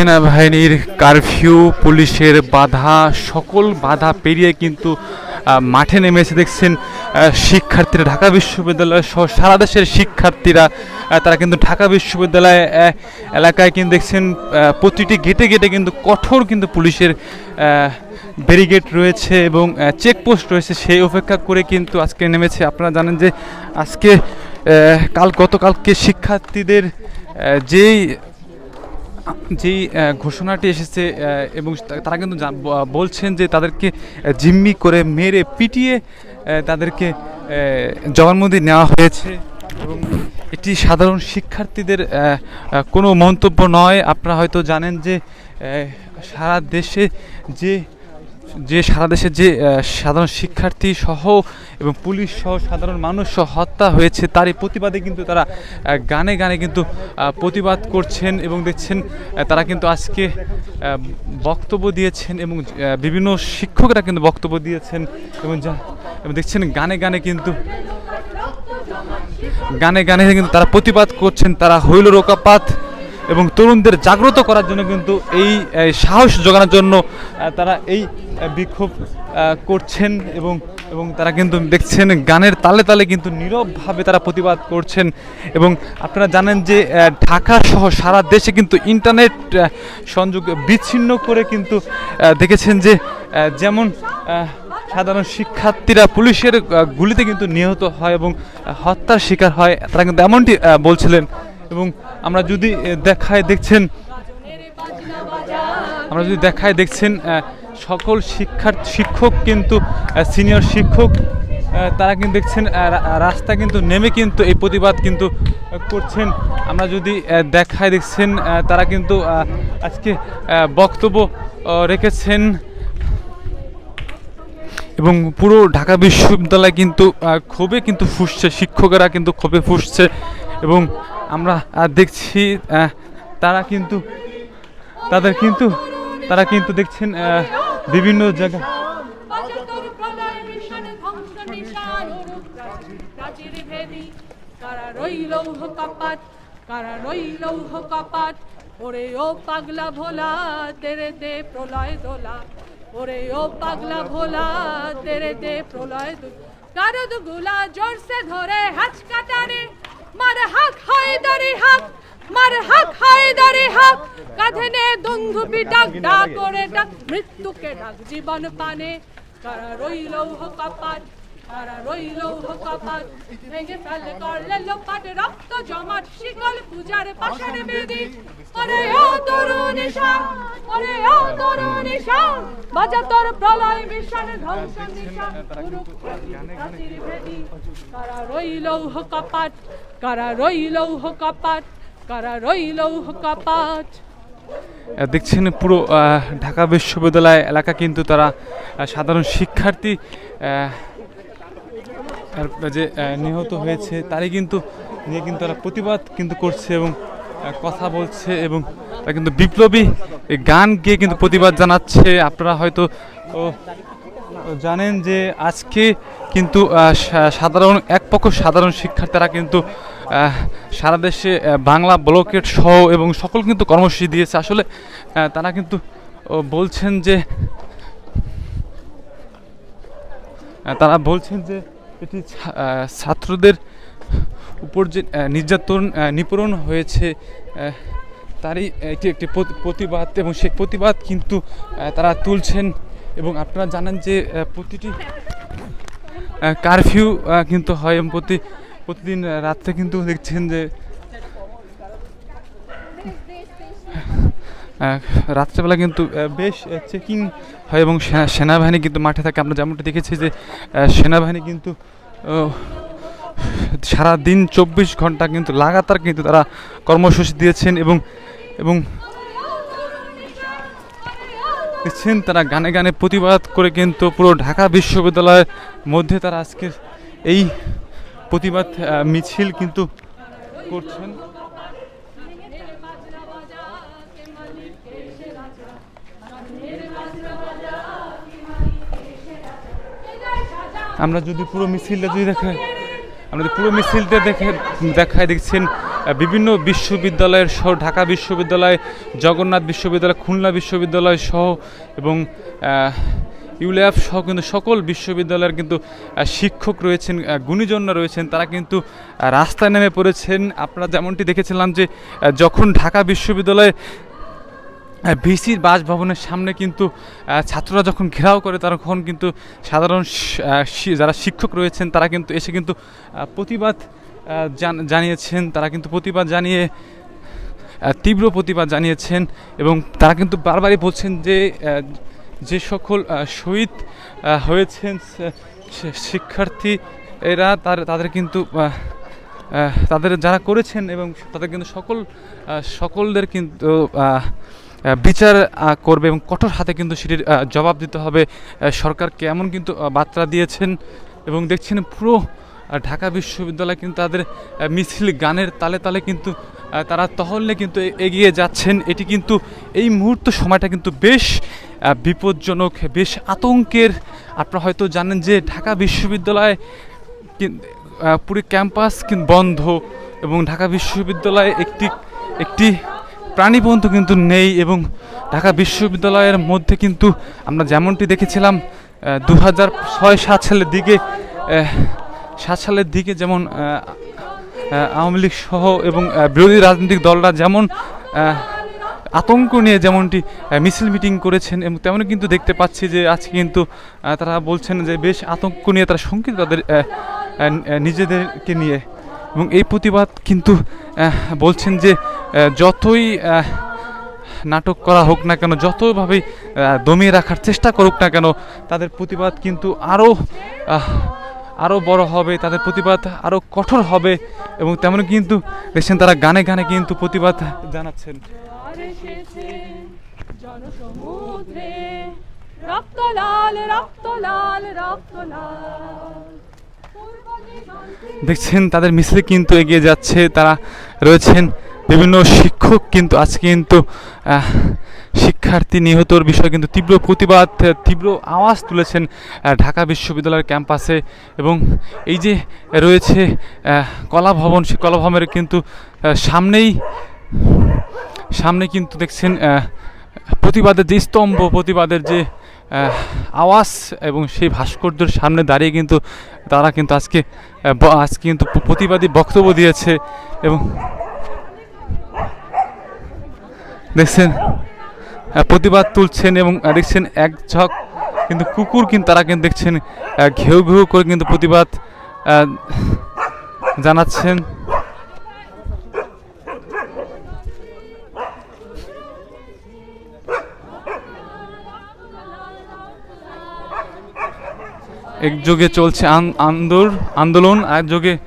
সেনাবাহিনীর কারফিউ, পুলিশের বাধা, সকল বাধা পেরিয়ে কিন্তু মাঠে নেমেছে দেখছেন শিক্ষার্থীরা, ঢাকা বিশ্ববিদ্যালয় সহ সারা দেশের শিক্ষার্থীরা তারা কিন্তু ঢাকা বিশ্ববিদ্যালয় এলাকায় কিন্তু দেখছেন প্রতিটি গেটে গেটে কিন্তু কঠোর কিন্তু পুলিশের ব্যারিগেড রয়েছে এবং চেকপোস্ট রয়েছে। সেই অপেক্ষা করে কিন্তু আজকে নেমেছে। আপনারা জানেন যে আজকে কাল, গতকালকে শিক্ষার্থীদের যেই যেই ঘোষণাটি এসেছে এবং তারা কিন্তু বলছেন যে তাদেরকে জিম্মি করে মেরে পিটিয়ে তাদেরকে জবানবন্দি নেওয়া হয়েছে। এবং এটি সাধারণ শিক্ষার্থীদের কোনো মন্তব্য নয়। আপনারা হয়তো জানেন যে সারা দেশে যে যে সারা দেশে যে সাধারণ শিক্ষার্থী সহ এবং পুলিশ সহ সাধারণ মানুষ সহ হত্যা হয়েছে, তারই প্রতিবাদে কিন্তু তারা গানে গানে কিন্তু প্রতিবাদ করছেন এবং দেখছেন তারা কিন্তু আজকে বক্তব্য দিয়েছেন এবং বিভিন্ন শিক্ষকরা কিন্তু বক্তব্য দিয়েছেন এবং যা, এবং দেখছেন গানে গানে কিন্তু, গানে গানে কিন্তু তারা প্রতিবাদ করছেন, তারা হইল রোকাপাত এবং তরুণদের জাগ্রত করার জন্য কিন্তু এই সাহস জোগানোর জন্য তারা এই বিক্ষোভ করছেন এবং এবং তারা কিন্তু দেখছেন গানের তালে তালে কিন্তু নীরবভাবে তারা প্রতিবাদ করছেন। এবং আপনারা জানেন যে ঢাকা সহ সারা দেশে কিন্তু ইন্টারনেট সংযোগ বিচ্ছিন্ন করে কিন্তু দেখেছেন যে যেমন সাধারণ শিক্ষার্থীরা পুলিশের গুলিতে কিন্তু নিহত হয় এবং হত্যার শিকার হয়, তারা কিন্তু এমনটি বলছিলেন। এবং আমরা যদি দেখায় দেখছেন, আমরা যদি দেখায় দেখছেন সকল শিক্ষার শিক্ষক কিন্তু সিনিয়র শিক্ষক তারা কিন্তু দেখছেন রাস্তা কিন্তু নেমে কিন্তু এই প্রতিবাদ কিন্তু করছেন। আমরা যদি দেখায় দেখছেন তারা কিন্তু আজকে বক্তব্য রেখেছেন। এবং পুরো ঢাকা বিশ্ববিদ্যালয় কিন্তু ক্ষোভে কিন্তু ফুসছে, শিক্ষকেরা কিন্তু ক্ষোভে ফুসছে। এবং আমরা দেখছি তারা কিন্তু, তাদের কিন্তু, তারা কিন্তু দেখছেন বিভিন্ন জায়গা। কারা ওরে ও পাগলা ভোলা তেরে দে প্রলয় দোলা ওরে ও পাগলা ভোলা তেরে দে প্রলয় কারদগুলা জোরসে ধরে হাঁচ কাটারে, মার হাক হায়দারি হাক মার হাক হায়দারি হাক। কাঁধে নে ডাক ডাক করে ডাক। মৃত্যুকে ডাক, জীবন পানে। কারা রইল কপাট কারা রইল কপাট। ভেঙে ফেলে করলে লোপাট, রক্ত জমাট, শিকল পূজার পাশার বেদি। ওরে ও তরুণ ওরে ও বাজা তোর প্রলয় মিশন, ধ্বংস রইল রইল দেখছেন পুরো ঢাকা বিশ্ববিদ্যালয় এলাকা কিন্তু তারা সাধারণ শিক্ষার্থী যে নিহত হয়েছে, তারই কিন্তু, নিয়ে কিন্তু তারা প্রতিবাদ কিন্তু করছে এবং কথা বলছে এবং তারা কিন্তু বিপ্লবী গান গিয়ে কিন্তু প্রতিবাদ জানাচ্ছে। আপনারা হয়তো জানেন যে আজকে কিন্তু সাধারণ, এক পক্ষ সাধারণ শিক্ষার্থীরা কিন্তু সারা দেশে বাংলা ব্লকেট সহ এবং সকল কিন্তু কর্মসূচি দিয়েছে। আসলে তারা কিন্তু বলছেন যে তারা বলছেন যে, এটি ছাত্রদের উপর যে নির্যাতন নিপূরণ হয়েছে তারই এটি একটি প্রতিবাদ এবং সেই প্রতিবাদ কিন্তু তারা তুলছেন এবং আপনারা জানেন যে প্রতিটি কারফিউ কিন্তু হয় এবং প্রতি, প্রতিদিন রাত্রে কিন্তু দেখছেন যে রাত্রেবেলা কিন্তু বেশ চেকিং হয় এবং সেনাবাহিনী কিন্তু মাঠে থাকে। আমরা যেমনটা দেখেছি যে সেনাবাহিনী কিন্তু সারা দিন চব্বিশ ঘণ্টা কিন্তু লাগাতার কিন্তু তারা কর্মসূচি দিয়েছেন এবং এবং দেখছেন? তারা গানে গানে প্রতিবাদ করে কিন্তু পুরো ঢাকা বিশ্ববিদ্যালয়ের মধ্যে তারা আজকে এই প্রতিবাদ মিছিল কিন্তু করছেন। আমরা যদি পুরো মিছিলটা যদি দেখাই আমরা যদি পুরো মিছিলটা দেখে দেখায় দেখছেন বিভিন্ন বিশ্ববিদ্যালয়ের সহ ঢাকা বিশ্ববিদ্যালয়, জগন্নাথ বিশ্ববিদ্যালয়, খুলনা বিশ্ববিদ্যালয় সহ এবং ইউল্যাব সহ কিন্তু সকল বিশ্ববিদ্যালয়ের কিন্তু শিক্ষক রয়েছেন গুণীজনরা রয়েছেন। তারা কিন্তু রাস্তায় নেমে পড়েছেন। আপনারা যেমনটি দেখেছিলাম যে যখন ঢাকা বিশ্ববিদ্যালয়ে ভিসির বাসভবনের সামনে কিন্তু ছাত্ররা যখন ঘেরাও করে, তখন কিন্তু সাধারণ যারা শিক্ষক রয়েছেন, তারা কিন্তু এসে কিন্তু প্রতিবাদ জানিয়েছেন, তারা কিন্তু প্রতিবাদ জানিয়ে তীব্র প্রতিবাদ জানিয়েছেন এবং তারা কিন্তু বারবারই বলছেন যে যে সকল শহীদ হয়েছেন শিক্ষার্থী, এরা তার তাদের কিন্তু তাদের যারা করেছেন এবং তাদের কিন্তু সকল সকলদের কিন্তু বিচার করবে এবং কঠোর হাতে কিন্তু সেটির জবাব দিতে হবে। সরকারকে এমন কিন্তু বার্তা দিয়েছেন এবং দেখছেন পুরো ঢাকা বিশ্ববিদ্যালয় কিন্তু তাদের মিছিল গানের তালে তালে কিন্তু তারা তহলে কিন্তু এগিয়ে যাচ্ছেন। এটি কিন্তু এই মুহূর্ত সময়টা কিন্তু বেশ বিপজ্জনক, বেশ আতঙ্কের। আপনারা হয়তো জানেন যে ঢাকা বিশ্ববিদ্যালয় পুরো ক্যাম্পাস বন্ধ এবং ঢাকা বিশ্ববিদ্যালয়ে একটি একটি প্রাণীবন্ধু কিন্তু নেই এবং ঢাকা বিশ্ববিদ্যালয়ের মধ্যে কিন্তু আমরা যেমনটি দেখেছিলাম দু হাজার ছয়, সাত সালের দিকে সাত সালের দিকে যেমন আওয়ামী লীগ সহ এবং বিরোধী রাজনৈতিক দলরা যেমন আতঙ্ক নিয়ে যেমনটি মিছিল মিটিং করেছেন এবং তেমনই কিন্তু দেখতে পাচ্ছি যে আজকে কিন্তু তারা বলছেন যে বেশ আতঙ্ক নিয়ে তারা শঙ্কিত তাদের নিজেদেরকে নিয়ে। এবং এই প্রতিবাদ কিন্তু বলছেন যে যতই নাটক করা হোক না কেন, যতভাবেই দমিয়ে রাখার চেষ্টা করুক না কেন, তাদের প্রতিবাদ কিন্তু আরও আরও বড় হবে তাদের প্রতিবাদ আরও কঠোর হবে এবং তেমন কিন্তু দেখছেন তারা গানে গানে কিন্তু প্রতিবাদ জানাচ্ছেন। জোয়ার এসেছে রক্ত লাল রক্ত লাল রক্ত লাল দেখছেন তাদের মিছিলে কিন্তু এগিয়ে যাচ্ছে তারা রয়েছেন বিভিন্ন শিক্ষক কিন্তু আজকে কিন্তু শিক্ষার্থী নিহতর বিষয়ে কিন্তু তীব্র প্রতিবাদ, তীব্র আওয়াজ তুলেছেন ঢাকা বিশ্ববিদ্যালয়ের ক্যাম্পাসে এবং এই যে রয়েছে কলা ভবন সেই কলা ভবনের কিন্তু সামনেই সামনে কিন্তু দেখছেন প্রতিবাদের যে স্তম্ভ, প্রতিবাদের যে আওয়াজ এবং সেই ভাস্কর্যের সামনে দাঁড়িয়ে কিন্তু তারা কিন্তু আজকে আজকে কিন্তু প্রতিবাদী বক্তব্য দিয়েছে এবং দেখছেন? প্রতিবাদ তুলছেন এবং দেখছেন এক ঝক, কিন্তু কুকুর কিন্তু তারা কিন্তু দেখছেন ঘেউ ঘেউ করে কিন্তু প্রতিবাদ জানাচ্ছেন। একযোগে চলছে আন- আন্দোল, আন্দোলন আর একযোগে